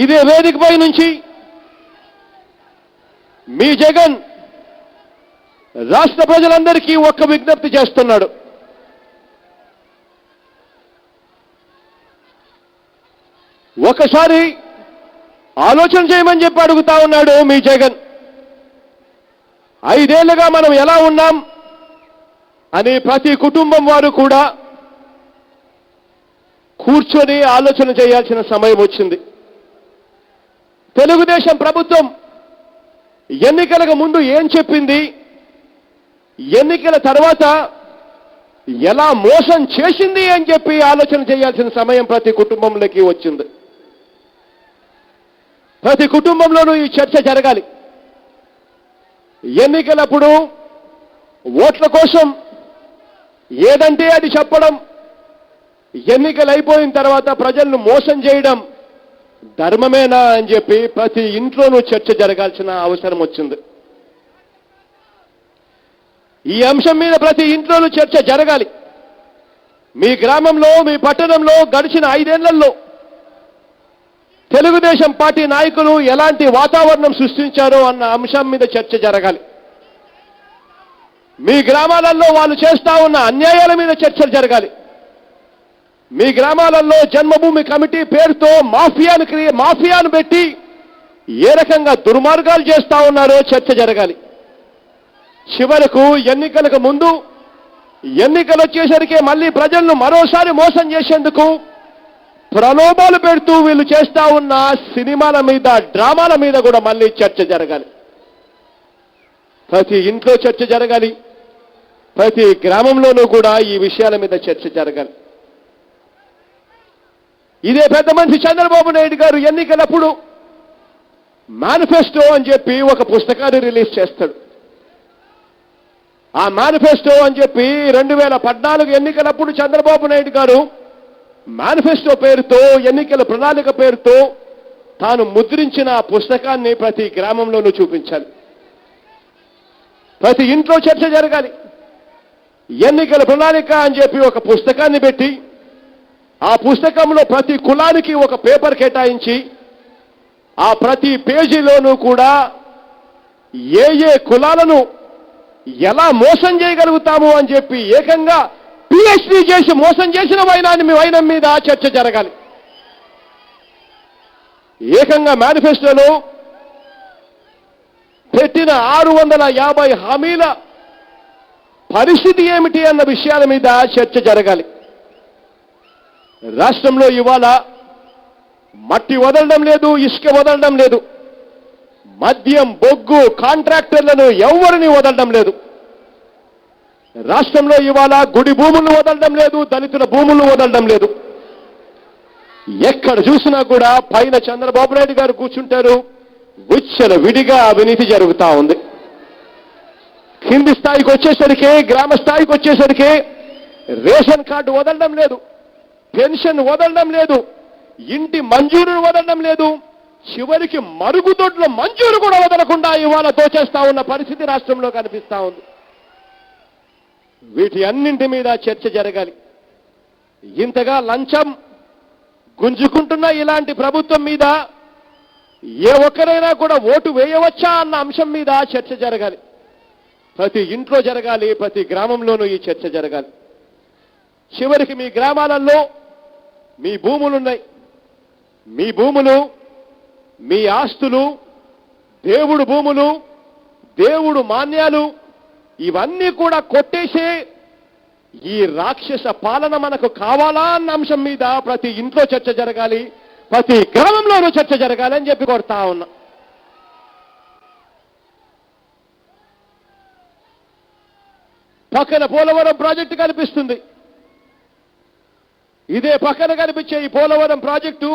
ఇదే వేదికపై నుంచి మీ జగన్ రాష్ట్ర ప్రజలందరికీ ఒక్క విజ్ఞప్తి చేస్తున్నాడు. ఒకసారి ఆలోచన చేయమని చెప్పి అడుగుతా ఉన్నాడు మీ జగన్. ఐదేళ్ళుగా మనం ఎలా ఉన్నాం అని ప్రతి కుటుంబం వారు కూడా కూర్చొని ఆలోచన చేయాల్సిన సమయం వచ్చింది. తెలుగుదేశం ప్రభుత్వం ఎన్నికలకు ముందు ఏం చెప్పింది? ఎన్నికల తర్వాత ఎలా మోసం చేసింది అని చెప్పి ఆలోచన చేయాల్సిన సమయం ప్రతి కుటుంబంలోకి వచ్చింది. ప్రతి కుటుంబంలోనూ ఈ చర్చ జరగాలి. ఎన్నికలప్పుడు ఓట్ల కోసం ఏదంటే అది చెప్పడం ఎన్నికలు అయిపోయిన తర్వాత ప్రజలను మోసం చేయడం ధర్మమేనా అని చెప్పి ప్రతి ఇంట్లోనూ చర్చ జరగాల్సిన అవసరం వచ్చింది. ఈ అంశం మీద ప్రతి ఇంట్లోనూ చర్చ జరగాలి. మీ గ్రామంలో మీ పట్టణంలో గడిచిన ఐదేళ్ళలో తెలుగుదేశం పార్టీ నాయకులు ఎలాంటి వాతావరణం సృష్టించారో అన్న అంశం మీద చర్చ జరగాలి. మీ గ్రామాలలో వాళ్ళు చేస్తా ఉన్న అన్యాయాల మీద చర్చలు జరగాలి. మీ గ్రామాలలో జన్మభూమి కమిటీ పేరుతో మాఫియాను క్రియ మాఫియాను పెట్టి ఏ రకంగా దుర్మార్గాలు చేస్తా ఉన్నారో చర్చ జరగాలి. చివరకు ఎన్నికలకు ముందు ఎన్నికలు వచ్చేసరికి మళ్ళీ ప్రజలను మరోసారి మోసం చేసేందుకు ప్రలోభాలు పెడుతూ వీళ్ళు చేస్తా ఉన్న సినిమాల మీద డ్రామాల మీద కూడా మళ్ళీ చర్చ జరగాలి. ప్రతి ఇంట్లో చర్చ జరగాలి. ప్రతి గ్రామంలోనూ కూడా ఈ విషయాల మీద చర్చ జరగాలి. ఇదే పెద్ద మనిషి చంద్రబాబు నాయుడు గారు ఎన్నికలప్పుడు మేనిఫెస్టో అని చెప్పి ఒక పుస్తకాన్ని రిలీజ్ చేస్తాడు. ఆ మేనిఫెస్టో అని చెప్పి రెండు వేల పద్నాలుగు ఎన్నికలప్పుడు చంద్రబాబు నాయుడు గారు మేనిఫెస్టో పేరుతో ఎన్నికల ప్రణాళిక పేరుతో తాను ముద్రించిన ఆ పుస్తకాన్ని ప్రతి గ్రామంలోనూ చూపించాలి. ప్రతి ఇంట్లో చర్చ జరగాలి. ఎన్నికల ప్రణాళిక అని చెప్పి ఒక పుస్తకాన్ని పెట్టి ఆ పుస్తకంలో ప్రతి కులానికి ఒక పేపర్ కేటాయించి ఆ ప్రతి పేజీలోనూ కూడా ఏ ఏ కులాలను ఎలా మోసం చేయగలుగుతాము అని చెప్పి ఏకంగా పిహెచ్డీ చేసి మోసం చేసిన వైనాన్ని మీ వైనం మీద చర్చ జరగాలి. ఏకంగా మేనిఫెస్టోలో పెట్టిన ఆరు వందల యాభై హామీల పరిస్థితి ఏమిటి అన్న విషయాల మీద చర్చ జరగాలి. రాష్ట్రంలో ఇవాళ మట్టి వదలడం లేదు ఇసుక వదలడం లేదు. మద్యం బొగ్గు కాంట్రాక్టర్లను ఎవరిని వదలడం లేదు. రాష్ట్రంలో ఇవాళ గుడి భూములను వదలడం లేదు దళితుల భూములను వదలడం లేదు. ఎక్కడ చూసినా కూడా పైన చంద్రబాబు నాయుడు గారు కూర్చుంటారు విచ్చల విడిగా అవినీతి జరుగుతూ ఉంది. కింది స్థాయికి వచ్చేసరికి గ్రామ స్థాయికి వచ్చేసరికి రేషన్ కార్డు వదలడం లేదు. పెన్షన్ వదలడం లేదు. ఇంటి మంజూరు వదలడం లేదు. చివరికి మరుగుదొడ్ల మంజూరు కూడా వదలకుండా ఇవాళ దోచేస్తా ఉన్న పరిస్థితి రాష్ట్రంలో కనిపిస్తా ఉంది. వీటి అన్నింటి మీద చర్చ జరగాలి. ఇంతగా లంచం గుంజుకుంటున్న ఇలాంటి ప్రభుత్వం మీద ఏ ఒక్కరైనా కూడా ఓటు వేయవచ్చా అన్న అంశం మీద చర్చ జరగాలి. ప్రతి ఇంట్లో జరగాలి ప్రతి గ్రామంలోనూ ఈ చర్చ జరగాలి. చివరికి మీ గ్రామాలలో మీ భూములున్నాయి. మీ భూములు మీ ఆస్తులు దేవుడు భూములు దేవుడు మాన్యాలు ఇవన్నీ కూడా కొట్టేసే ఈ రాక్షస పాలన మనకు కావాలా అన్న అంశం మీద ప్రతి ఇంట్లో చర్చ జరగాలి ప్రతి గ్రామంలోనూ చర్చ జరగాలి అని చెప్పి కొడతా ఉన్నా. పక్కన పోలవరం ప్రాజెక్టు కనిపిస్తుంది. ఇదే పక్కన కనిపించే ఈ పోలవరం ప్రాజెక్టు